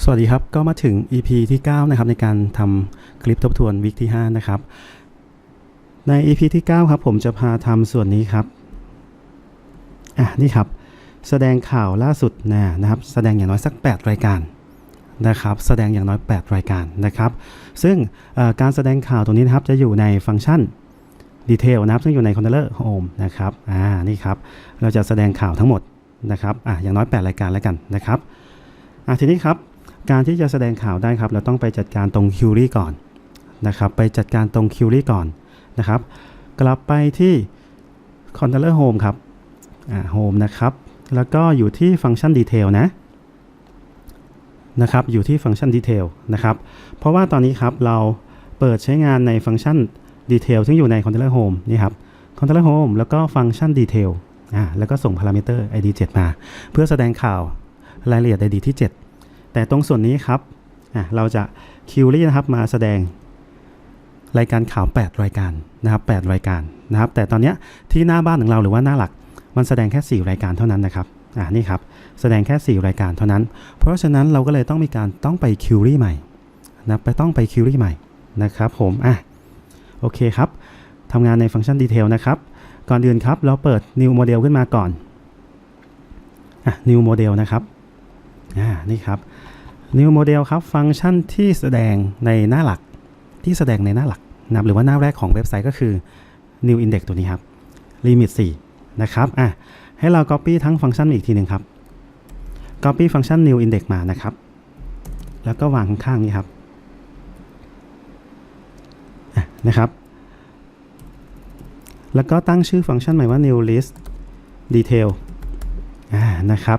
สวัสดีครับ ก็มาถึง EP ที่ 9 นะครับ ในการทำคลิปทบทวนวิกที่ 5 นะครับ ใน EP ที่ 9 ครับ ผมจะพาทำส่วนนี้ครับ อะ นี่ครับ แสดงข่าวล่าสุดนะนะครับ แสดงอย่างน้อยสัก 8 รายการนะครับ แสดงอย่างน้อย 8 รายการนะครับ ซึ่งการแสดงข่าวตรงนี้นะครับ จะอยู่ในฟังก์ชันดีเทลนะครับ ซึ่งอยู่ใน Controller Home นะครับ อ่า นี่ครับ เราจะแสดงข่าวทั้งหมดนะครับ อะ อย่างน้อย 8 รายการแล้วกันนะครับ อะ ทีนี้ครับ การที่จะแสดงข่าวได้ครับ เราต้องไปจัดการตรงคิวรี่ก่อนนะครับ ไปจัดการตรงคิวรี่ก่อนนะครับ กลับไปที่ Controller Home ครับอ่า Home นะครับ แล้วก็อยู่ที่ฟังก์ชัน Detail นะนะครับ อยู่ที่ฟังก์ชัน Detail นะครับ เพราะว่าตอนนี้ครับเราเปิดใช้งานในฟังก์ชัน Detail ซึ่งอยู่ใน Controller Home นี่ครับ Controller Home แล้วก็ฟังก์ชัน Detail อ่าแล้วก็ส่ง Parameter ID 7 มา เพื่อแสดงข่าวรายละเอียด ID ที่ 7 แต่ตรงส่วนนี้ครับเราจะคิวรี่นะครับมาแสดงรายการข่าว 8 รายการนะครับ8รายการนะครับ แต่ตอนนี้ที่หน้าบ้านของเราหรือว่าหน้าหลัก มันแสดงแค่ 4 รายการเท่านั้นนะครับอ่านี่ครับแสดงแค่ 4 รายการเท่านั้น เพราะฉะนั้นเราก็เลยต้องมีการต้องไปคิวรี่ใหม่นะไปต้องไปคิวรี่ใหม่นะครับผมอะโอเคครับทำงานในฟังก์ชันดีเทลนะครับ ก่อนอื่นครับเราเปิด new model ขึ้นมาก่อนอะ new model นะครับ นี่ครับ New Model ครับ ฟังก์ชันที่แสดงในหน้าหลักที่แสดงในหน้าหลักนะหรือว่าหน้าแรกของเว็บไซต์ก็คือ New Index ตัวนี้ครับ Limit 4 นะครับอะให้เรา Copy ทั้งฟังก์ชันอีกทีหนึ่งครับ Copy ฟังก์ชัน New Index มานะครับ แล้วก็วางข้างๆนี้ครับะนะครับ แล้วก็ตั้งชื่อฟังก์ชันใหม่ว่า New List Detail อ่านะครับ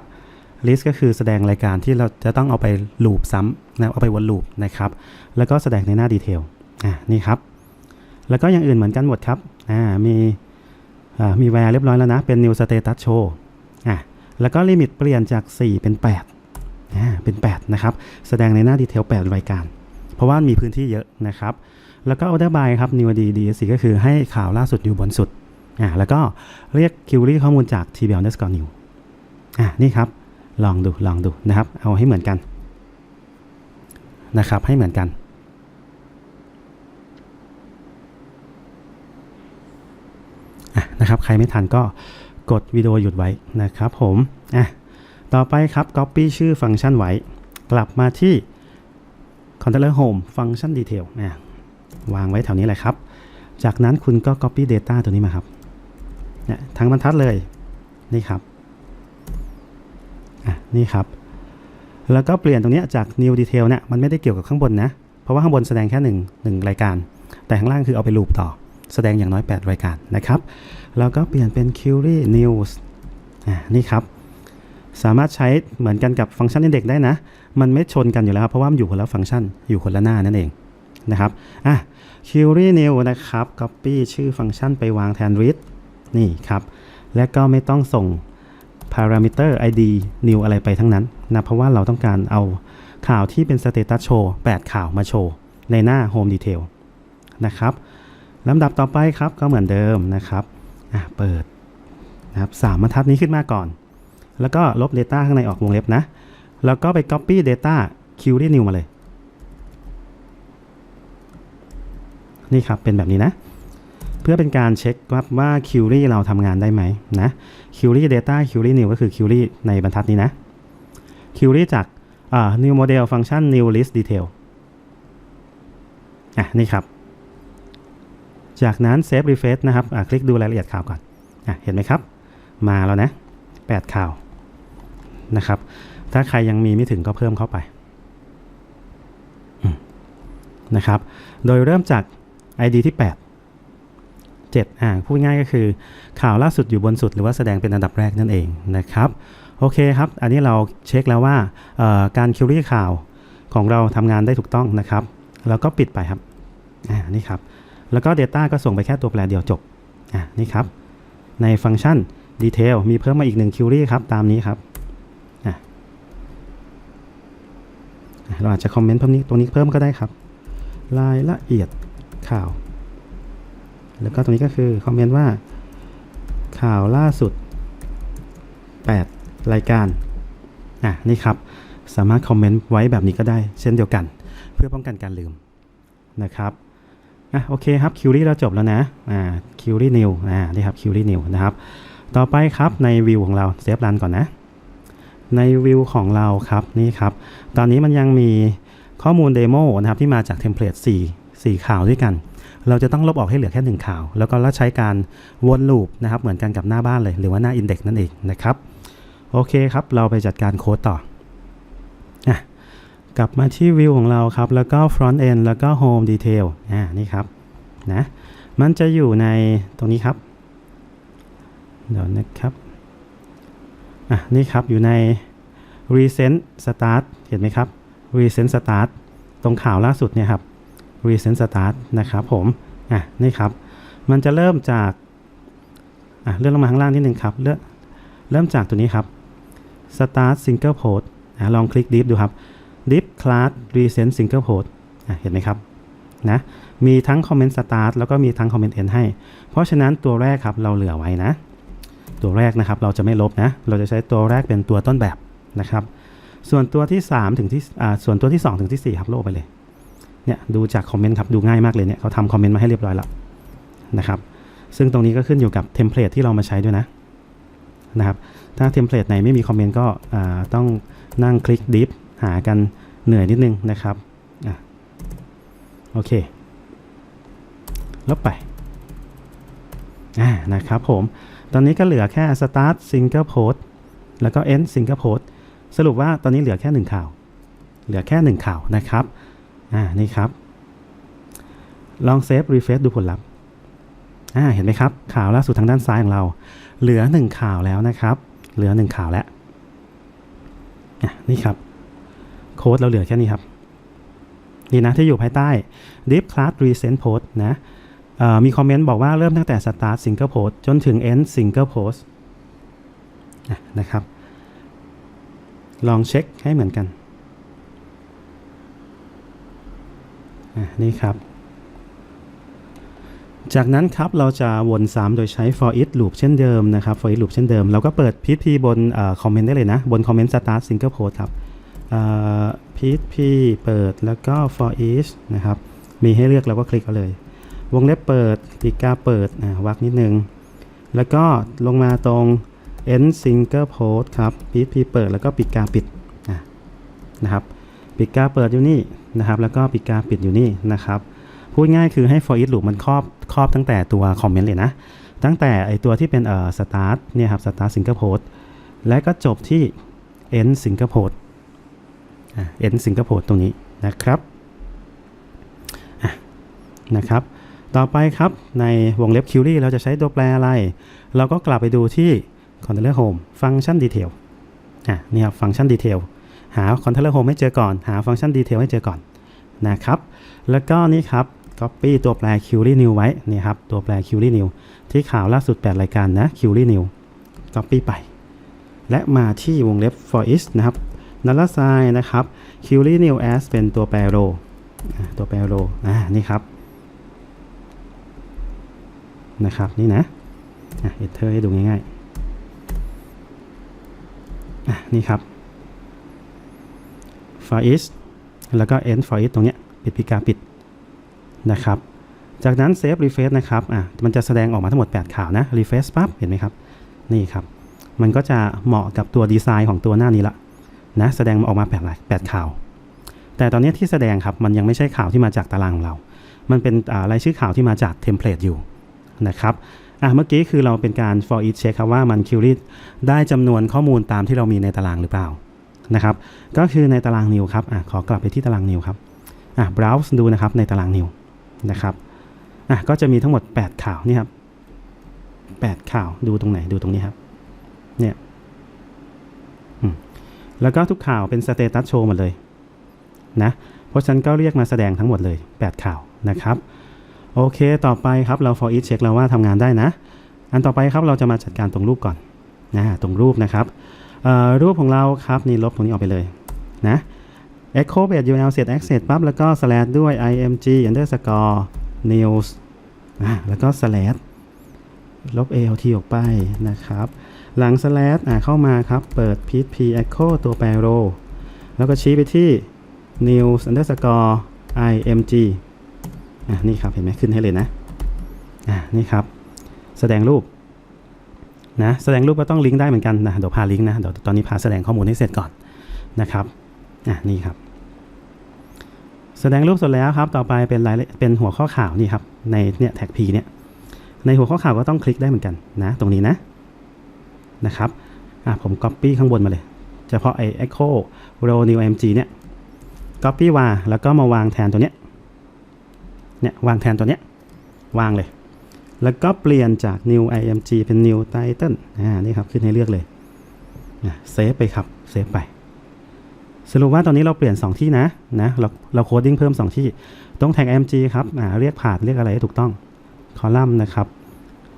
list ก็คือแสดงรายการที่เราจะต้องเอาไปลูปซ้ำนะเอาไปวนลูปนะครับ แล้วก็แสดงในหน้าดีเทลอ่านี่ครับ แล้วก็อย่างอื่นเหมือนกันหมดครับอ่ามีอ่ามีแวร์เรียบร้อยแล้วนะ เป็น new status show อ่าแล้วก็ลิมิตเปลี่ยนจาก 4 เป็น8อ่าเป็น 8 นะครับ แสดงในหน้าดีเทล 8 รายการ เพราะว่ามีพื้นที่เยอะนะครับ แล้วก็ order by ครับ new d dsc ก็คือให้ข่าวล่าสุดอยู่บนสุดอ่าแล้วก็เรียก query ข้อมูลจาก tbl underscore new อ่านี่ครับ ลองดูลองดูนะครับ เอาให้เหมือนกันนะครับ ให้เหมือนกันะนะครับ ใครไม่ทันก็กดวิดีโอหยุดไว้นะครับผมอะต่อไปครับ Copy ชื่อฟังก์ชันไว้ กลับมาที่ Controller Home ฟังก์ชัน Detail อะวางไว้แถวนี้แหละครับ จากนั้นคุณก็ Copy Data ตัวนี้มาครับเนี่ยทั้งบรรทัดเลย นี่ครับ นี่ครับ แล้วก็เปลี่ยนตรงนี้จาก new detail เนี่ยมันไม่ได้เกี่ยวกับข้างบนนะ เพราะว่าข้างบนแสดงแค่1 1รายการ แต่ข้างล่างคือเอาไปลูปต่อ แสดงอย่างน้อย 8 รายการนะครับ แล้วก็เปลี่ยนเป็น query news อะนี่ครับ สามารถใช้เหมือนกันกับฟังก์ชัน index ได้นะ มันไม่ชนกันอยู่แล้วครับเพราะว่ามันอยู่คนละฟังก์ชัน อยู่คนละหน้านั่นเองนะครับ อะ query new นะครับ copy ชื่อฟังก์ชันไปวางแทน read นี่ครับ และก็ไม่ต้องส่ง parameter id new อะไรไปทั้งนั้นนะเพราะว่าเราต้องการเอาข่าวที่เป็น status show 8 ข่าวมาโชว์ในหน้า home detail นะครับลำดับต่อไปครับก็เหมือนเดิมนะครับอะเปิดนะครับสามบรรทัดนี้ขึ้นมาก่อน แล้วก็ลบ data ข้างในออกวงเล็บนะ แล้วก็ไป copy data query new มาเลย นี่ครับเป็นแบบนี้นะ เพื่อเป็นการเช็คว่าว่า query เราทำงานได้ไหมนะ query data query new ก็คือ query ในบรรทัดนี้นะ query จากอ่า new model function new list detail อะนี่ครับ จากนั้น save refresh นะครับอะคลิกดูรายละเอียดข่าวก่อนอะเห็นไหมครับ มาแล้วนะ 8 ข่าวนะครับ ถ้าใครยังมีไม่ถึงก็เพิ่มเข้าไปนะครับ โดยเริ่มจาก ID ที่ 8 7อ่าพูดง่ายก็คือข่าวล่าสุดอยู่บนสุด หรือว่าแสดงเป็นอันดับแรกนั่นเองนะครับโอเคครับ อันนี้เราเช็คแล้วว่าการคิวรี่ข่าวของเราทำงานได้ถูกต้องนะครับแล้วก็ปิดไปครับอ่านี่ครับแล้วก็ Data ก็ส่งไปแค่ตัวแปรเดียวจบอ่านี่ครับในฟังก์ชัน Detail มีเพิ่มมาอีกหนึ่งคิวรี่ครับตามนี้ครับเราอาจจะคอมเมนต์เพิ่มนี้ตรงนี้เพิ่มก็ได้ครับ รายละเอียดข่าว แล้วก็ตรงนี้ก็คือคอมเมนต์ว่า ข่าวล่าสุด 8 รายการอะนี่ครับ สามารถคอมเมนต์ไว้แบบนี้ก็ได้เช่นเดียวกัน เพื่อป้องกันการลืมนะครับอะโอเคครับคิวรี่เราจบแล้วนะอ่าคิวรี่นิวอ่านี่ครับคิวรี่นิวนะครับ ต่อไปครับในวิวของเราเซฟรันก่อนนะในวิวของเราครับนี่ครับ ตอนนี้มันยังมีข้อมูลเดโมนะครับที่มาจากเทมเพลต4 4ข่าวด้วยกัน เราจะต้องลบออกให้เหลือแค่ 1 ข่าว แล้วก็ใช้การวนลูปนะครับ เหมือนกันกับหน้าบ้านเลย หรือว่าหน้า Index นั่นเองนะครับ โอเคครับ เราไปจัดการโค้ดต่ออะกลับมาที่วิวของเราครับ แล้วก็ front end แล้วก็ home detail อ่านี่ครับ นะ มันจะอยู่ในตรงนี้ครับ เดี๋ยวนะครับอะนี่ครับ อยู่ใน recent start เห็นไหมครับ recent start ตรงข่าวล่าสุดเนี่ยครับ recent start นะครับผมอะนี่ครับ มันจะเริ่มจากอะเลื่อนลงมาข้างล่างนิดนึงครับเริ่มเริ่มจากตัวนี้ครับ start single post อะลองคลิก div ดูครับ div class recent single post อะเห็นไหมครับนะมีทั้ง comment start แล้วก็มีทั้ง comment end ให้ เพราะฉะนั้นตัวแรกครับเราเหลือไว้นะ ตัวแรกนะครับเราจะไม่ลบนะ เราจะใช้ตัวแรกเป็นตัวต้นแบบนะครับ ส่วนตัวที่3ถึงที่อ่าส่วนตัวที่ 2 ถึงที่4ครับโลบไปเลย เนี่ยดูจากคอมเมนต์ครับดูง่ายมากเลยเนี่ยเขาทำคอมเมนต์มาให้เรียบร้อยแล้วนะครับ ซึ่งตรงนี้ก็ขึ้นอยู่กับเทมเพลตที่เรามาใช้ด้วยนะนะครับ ถ้าเทมเพลตไหนไม่มีคอมเมนต์ก็ต้องนั่งคลิกดิฟหากันเหนื่อยนิดนึงนะครับอโอเคลบไปนะครับผม ตอนนี้ก็เหลือแค่ start single post แล้วก็ end single post สรุปว่าตอนนี้เหลือแค่ 1 ข่าว เหลือแค่ 1 ข่าวนะครับ อ่านี่ครับ ลองเซฟ refresh ดูผลลัพธ์อ่าเห็นไหมครับ ข่าวล่าสุดทางด้านซ้ายของเรา เหลือ 1 ข่าวแล้วนะครับ เหลือ 1 ข่าวแล้วนี่ครับ โค้ดเราเหลือแค่นี้ครับ นี่นะที่อยู่ภายใต้ deep class recent post นะมีคอมเมนต์บอกว่าเริ่มตั้งแต่ start single post จนถึง end single post นะครับ ลองเช็คให้เหมือนกันอะ นี่ครับ จากนั้นครับเราจะวนซ้ำโดยใช้ for each loop เช่นเดิมนะครับ for each loop เช่นเดิม เราก็เปิด php บนคอมเมนต์ได้เลยนะ บนคอมเมนต์ start single post ครับ php เปิดแล้วก็ for each นะครับ มีให้เลือกเราก็คลิกเอาเลย วงเล็บเปิดปีกาเปิดวักนิดนึง แล้วก็ลงมาตรง end single post ครับ php เปิดแล้วก็ปีกาปิดนะครับปีกาเปิดอยู่นี่ นะครับ แล้วก็ปีกาปิดอยู่นี่นะครับ พูดง่ายคือให้ for each loop มันครอบครอบตั้งแต่ตัวคอมเมนต์เลยนะ ตั้งแต่ไอตัวที่เป็นเอ่อ start เนี่ยครับ start single post และก็จบที่ end single post อะ end single post ตรงนี้นะครับนะครับ ต่อไปครับในวงเล็บ query เราจะใช้ตัวแปรอะไร เราก็กลับไปดูที่ controller home function detail อะนี่ครับ function detail หา controller home ให้เจอก่อน หา function detail ให้เจอก่อนนะครับ แล้วก็นี่ครับ copy ตัวแปร query new ไว้นี่ครับ ตัวแปร query new ที่ข่าวล่าสุด 8 รายการนะ query new copy ไป และมาที่วงเล็บ for each นะครับ null assign นะครับ query new as เป็นตัวแปร row ตัวแปร row อ่านี่ครับนะครับนี่นะอะ enter ให้ดูง่ายๆอะนี่ครับ for each แล้วก็ end for each ตรงเนี้ยปิดพิกาปิดนะครับ จากนั้น save refresh นะครับอะมันจะแสดงออกมาทั้งหมด 8 ข่าวนะ refresh ปั๊บเห็นไหมครับ นี่ครับ มันก็จะเหมาะกับตัวดีไซน์ของตัวหน้านี้ละนะแสดงออกมา8 8ข่าว แต่ตอนนี้ที่แสดงครับมันยังไม่ใช่ข่าวที่มาจากตารางของเรา มันเป็นอ่ารายชื่อข่าวที่มาจากเทมเพลตอยู่นะครับอะเมื่อกี้คือเราเป็นการ for each check ครับว่ามัน query ได้จำนวนข้อมูลตามที่เรามีในตารางหรือเปล่า นะครับ ก็คือในตาราง new ครับอะขอกลับไปที่ตาราง new ครับอะ browse ดูนะครับในตาราง new นะครับอะก็จะมีทั้งหมด 8 ข่าวนี่ครับ8ข่าวดูตรงไหนดูตรงนี้ครับเนี่ยแล้วก็ทุกข่าวเป็น status show หมดเลยนะเพราะฉะนั้นก็เรียกมาแสดงทั้งหมดเลย 8 ข่าวนะครับโอเค ต่อไปครับเรา for each check แล้วว่าทำงานได้นะ อันต่อไปครับเราจะมาจัดการตรงรูปก่อนนะตรงรูปนะครับ รูปของเราครับนี่ลบตรงนี้ออกไปเลยนะ echo base url set access ปั๊บแล้วก็ slash ด้วย img underscore news อะแล้วก็ slash ลบ alt ออกไปนะครับ หลัง slash อะเข้ามาครับ เปิด php echo ตัวแปร row แล้วก็ชี้ไปที่ news underscore img อะนี่ครับ เห็นไหมขึ้นให้เลยนะ อะนี่ครับ แสดงรูป นะแสดงรูปก็ต้องลิงก์ได้เหมือนกันนะเดี๋ยวพาลิงก์นะเดี๋ยวตอนนี้พาแสดงข้อมูลให้เสร็จก่อนนะครับอะนี่ครับ แสดงรูปเสร็จแล้วครับ ต่อไปเป็นรายเป็นหัวข้อข่าวนี่ครับในเนี่ยแท็ก P เนี่ยในหัวข้อข่าวก็ต้องคลิกได้เหมือนกันนะ ตรงนี้นะนะครับอะผม Copy ข้างบนมาเลยเฉพาะไอ้ Echo Row New MG เนี่ย Copy วางแล้วก็มาวางแทนตัวเนี้ยเนี่ยวางแทนตัวเนี้ยวางเลย แล้วก็เปลี่ยนจาก New IMG เป็น New Title อ่านี่ครับ ขึ้นให้เลือกเลยเซฟไปครับ เซฟไป สรุปว่าตอนนี้เราเปลี่ยน 2 ที่นะนะ เราเราโคดดิ้งเพิ่ม 2 ที่ตรงแท็ก MG ครับอ่าเรียกผ่านเรียกอะไรให้ถูกต้อง คอลัมน์นะครับ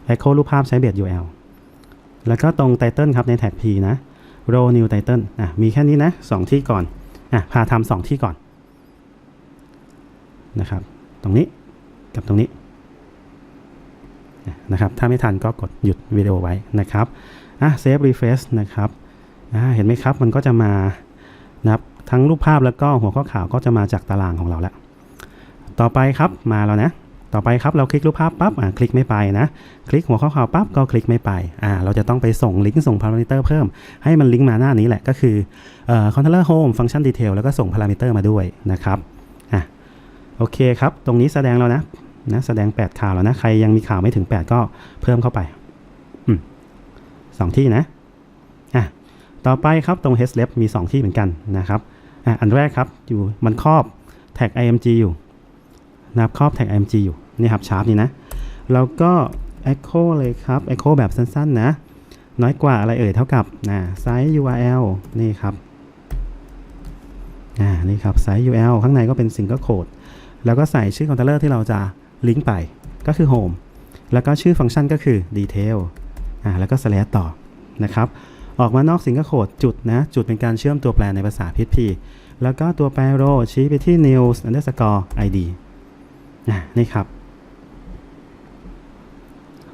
Echo รูปภาพใช้เบส UL แล้วก็ตรง Title ครับในแท็ก P นะ Row New Title อะมีแค่นี้นะ 2 ที่ก่อนอะพาทำสองที่ก่อนนะครับ ตรงนี้กับตรงนี้ นะครับ ถ้าไม่ทันก็กดหยุดวิดีโอไว้นะครับอะ Save Refresh นะครับอ่าเห็นไหมครับมันก็จะมานะครับทั้งรูปภาพแล้วก็หัวข้อข่าวก็จะมาจากตารางของเราแล้ว ต่อไปครับมาแล้วนะ ต่อไปครับเราคลิกรูปภาพปั๊บอ่าคลิกไม่ไปนะ คลิกหัวข้อข่าวปั๊บก็คลิกไม่ไปอ่าเราจะต้องไปส่งลิงก์ส่งพารามิเตอร์เพิ่ม ให้มันลิงก์มาหน้านี้แหละก็คือเอ่อ controller home function detail แล้วก็ส่งพารามิเตอร์มาด้วยนะครับอะโอเคครับ ตรงนี้แสดงแล้วนะ นะแสดง 8 ข่าวแล้วนะ ใครยังมีข่าวไม่ถึง 8 ก็เพิ่มเข้าไปอสองที่นะอะต่อไปครับตรง h l e f มี 2 ที่เหมือนกันนะครับอะอันแรกครับอยู่มันครอบแท็ก img อยู่นะครับครอบแท็ก img อยู่นี่ครับชาร์ปนี่นะแล้วก็ echo เลยครับ echo แบบสั้นๆนะ น้อยกว่าอะไรเอ่ยเท่ากับนะไซส์ URL นี่ครับอ่านี่ครับไซส์ URL ข้างในก็เป็น single code แล้วก็ใส่ชื่อคอนเทนเนอร์ที่เราจะ ลิงก์ไปก็คือ home แล้วก็ชื่อฟังก์ชันก็คือ detail อ่าแล้วก็ slash ต่อนะครับออกมานอก single code จุดนะ จุดเป็นการเชื่อมตัวแปรในภาษา PHP แล้วก็ตัวแปร row ชี้ไปที่ news underscore id อ่านี่ครับ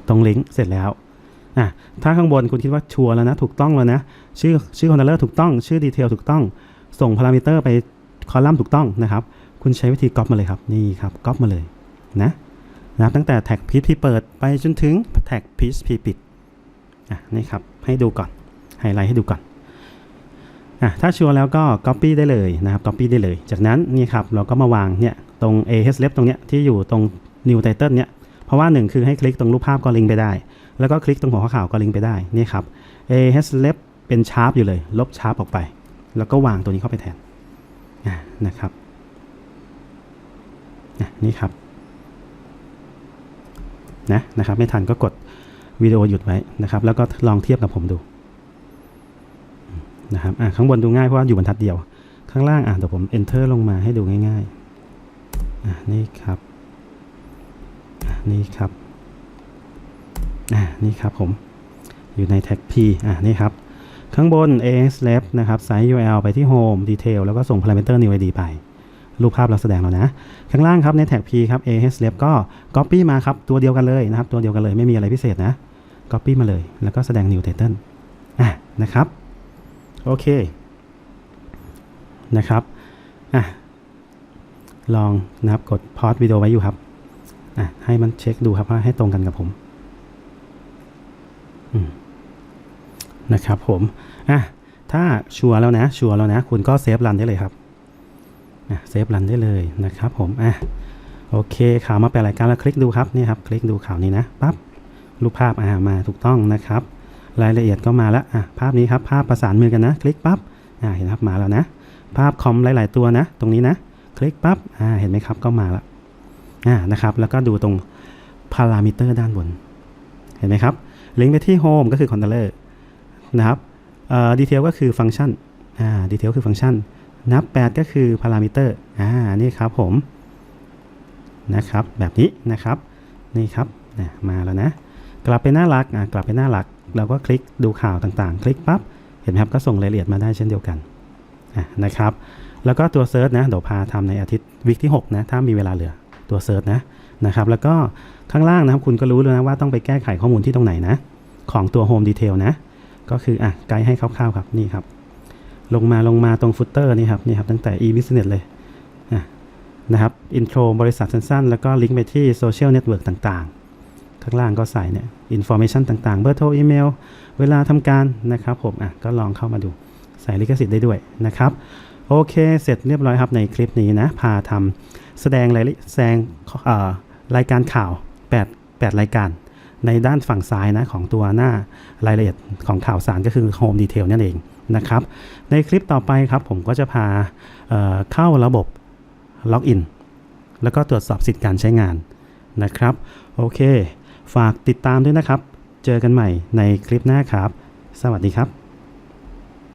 ตรงลิงก์เสร็จแล้วอะถ้าข้างบนคุณคิดว่าชัวร์แล้วนะ ถูกต้องแล้วนะ ชื่อชื่อคอนเทนเนอร์ถูกต้อง ชื่อดีเทลถูกต้อง ส่งพารามิเตอร์ไปคอลัมน์ถูกต้องนะครับ คุณใช้วิธีก๊อปมาเลยครับ นี่ครับก๊อปมาเลยนะ นะครับตั้งแต่แท็กพีชพีเปิดไปจนถึงแท็กพีชพีปิดอะนี่ครับให้ดูก่อนไฮไลท์ให้ดูก่อนอะถ้าชัวร์แล้วก็ Copy ได้เลยนะครับ Copy ได้เลย จากนั้นนี่ครับเราก็มาวางเนี่ยตรง a h l e f ตรงเนี้ยที่อยู่ตรง new title เนี่ยเพราะว่าหนึ่งคือให้คลิกตรงรูปภาพก็ลิงก์ไปได้ แล้วก็คลิกตรงหัวข้อข่าวก็ลิงก์ไปได้นี่ครับ a h l e f เป็นชาร์ปอยู่เลย ลบชาร์ปออกไป แล้วก็วางตัวนี้เข้าไปแทนนะครับนี่ครับ นะนะครับ ไม่ทันก็กดวิดีโอหยุดไว้นะครับ แล้วก็ลองเทียบกับผมดูนะครับอะข้างบนดูง่ายเพราะว่าอยู่บรรทัดเดียว ข้างล่างอะเดี๋ยวผม enter ลงมาให้ดูง่ายๆอะนี่ครับอะนี่ครับอ่านี่ครับผมอยู่ในแท็ก P อ่านี่ครับ ข้างบน AS Lab นะครับไซส์ URL ไปที่ Home Detail แล้วก็ส่ง Parameter New ID ไป รูปภาพเราแสดงแล้วนะ ข้างล่างครับในแท็ก P ครับ AS Lab ก็ Copy มาครับ ตัวเดียวกันเลยนะครับ ตัวเดียวกันเลยไม่มีอะไรพิเศษนะ Copy มาเลย แล้วก็แสดง New Title อะนะครับ โอเค นะครับอะลองนะครับกดพอ s วิดีโอไว้อยู่ครับอะให้มันเช็คดูครับว่าให้ตรงกันกับผมอืมนะครับผมอะถ้าชัวร์แล้วนะ ชัวร์แล้วนะ คุณก็เซฟรันได้เลยครับ เซฟรันได้เลยนะครับผมอะโอเคข่าวมาแปลรายการแล้วคลิกดูครับนี่ครับคลิกดูข่าวนี้นะปั๊บรูปภาพอ่ามาถูกต้องนะครับ รายละเอียดก็มาแล้วอะภาพนี้ครับภาพประสานมือกันนะ คลิกปั๊บอ่าเห็นครับมาแล้วนะ ภาพคอมหลาย ๆ ตัวนะ ตรงนี้นะ คลิกปั๊บอ่าเห็นไหมครับก็มาแล้วอ่านะครับแล้วก็ดูตรงพารามิเตอร์ด้านบน เห็นไหมครับลิงก์ไปที่ Home ก็คือ Controller นะครับเอ่อดีเทลก็คือฟังก์ชันอ่าดีเทลคือฟังก์ชัน นับ 8 ก็คือพารามิเตอร์อ่านี่ครับผมนะครับแบบนี้นะครับนี่ครับนะมาแล้วนะกลับไปหน้าหลักอ่ากลับไปหน้าหลัก เราก็คลิกดูข่าวต่างๆ คลิกปั๊บเห็นไหมครับก็ส่งรายละเอียดมาได้เช่นเดียวกันอ่านะครับแล้วก็ตัวเซิร์ชนะเดี๋ยวพาทำในอาทิตย์วิกที่6นะถ้ามีเวลาเหลือตัวเซิร์ชนะนะครับแล้วก็ข้างล่างนะครับคุณก็รู้แล้วนะว่าต้องไปแก้ไขข้อมูลที่ตรงไหนนะ ของตัว Home Detail นะ ก็คืออะไกด์ให้คร่าวๆครับนี่ครับ ลงมาลงมาตรงฟุตเตอร์นี่ครับนี่ครับตั้งแต่ e-business เลยนะครับอินโทรบริษัทสั้นๆ แล้วก็ลิงก์ไปที่โซเชียลเน็ตเวิร์กต่างๆ ข้างล่างก็ใส่เนี่ยอินโฟ a t ชันต่างๆ เบอร์โทรอีเมล เวลาทำการนะครับผมอะก็ลองเข้ามาดูใส่ลิขสิทธิ์ได้ด้วยนะครับ โอเค เสร็จเรียบร้อยครับในคลิปนี้นะ พาทำแสดงรายละแสดงเอ่อรายการข่าว 8 8 รายการ ในด้านฝั่งซ้ายนะของตัวหน้ารายละเอียดของข่าวสารก็คือ Home Detail นั่นเอง นะครับ ในคลิปต่อไปครับผมก็จะพาเเข้าระบบล็อกอินแล้วก็ตรวจสอบสิทธิ์การใช้งานนะครับ โอเค ฝากติดตามด้วยนะครับ เจอกันใหม่ในคลิปหน้าครับ สวัสดีครับ